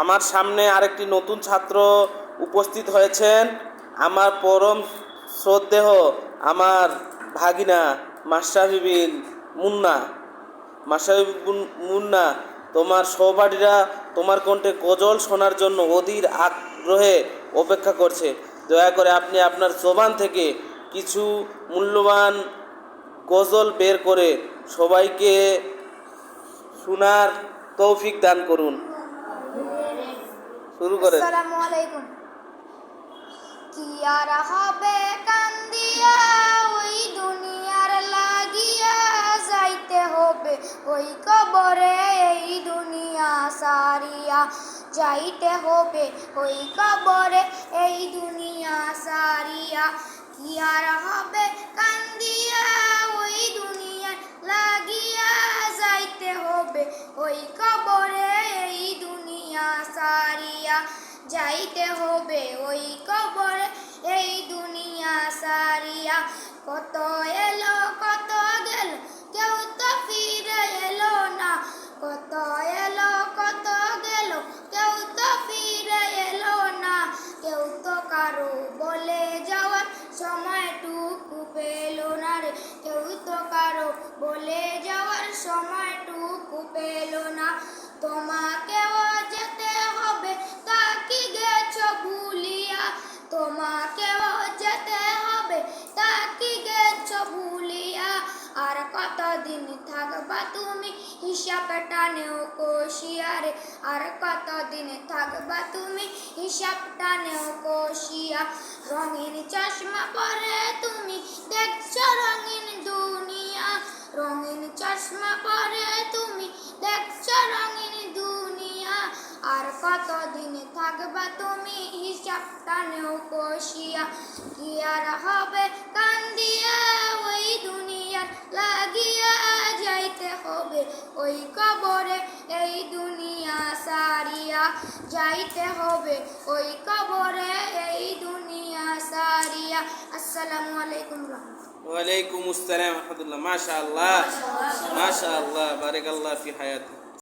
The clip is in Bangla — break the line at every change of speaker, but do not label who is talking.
আমার সামনে আরেকটি নতুন ছাত্র উপস্থিত হয়েছেন। আমার পরম শ্রদ্ধেহ আমার ভাগিনা মাস্টারবিবিন মুন্না। মাস্টারবিবিন মুন্না, তোমার সহপাঠীরা তোমার কণ্ঠে গজল শোনার জন্য অধীর আগ্রহে অপেক্ষা করছে। দয়া করে আপনি আপনার জবান থেকে কিছু মূল্যবান গজল বের করে সবাইকে শোনার তৌফিক দান করুন। শুরু করে
ওই দুনিয়ার লাগিয়া হবে। ওই কবরে এই দুনিয়া সারিয়া যাইতে হবে। ওই কবরে এই দুনিয়া সারিয়া। কি আর হবে ওই কবরে এই দুনিয়া সারিয়া যাইতে হবে। ওই কবরে এই দুনিয়া সারিয়া কত পেল না কেউ তো কারও? বলে যাওয়ার সময়টুকু পেল না। তোমাকেও যেতে হবে, তা কি গেছো ভুলিয়া? তোমাকেও যেতে হবে, তা কি গেছো ভুলিয়া? আর কতদিন থাকবা তুমি হিসাব টানেও কোশিয়ারে আর কতদিন থাকবা তুমি হিসাব টানেও কোশিয়া রঙিন চশমা পরে কতদিন থাকবা তুমি হিসাব টানেও কোশিয়া কি আর হবে কান্দিয়া, ওই দুনিয়ার লাগিয়া যাইতে হবে, ওই কবরে এই দুনিয়া সারিয়া যাইতে হবে, ওই কবরে এই দুনিয়া সারিয়া। আসসালামু আলাইকুম
ওয়ালাইকুম আসসালাম রহমতুল্লাহ। মাশা আল্লাহ মাশা আল্লাহ বারেক আল্লাহ ফি হায়াত।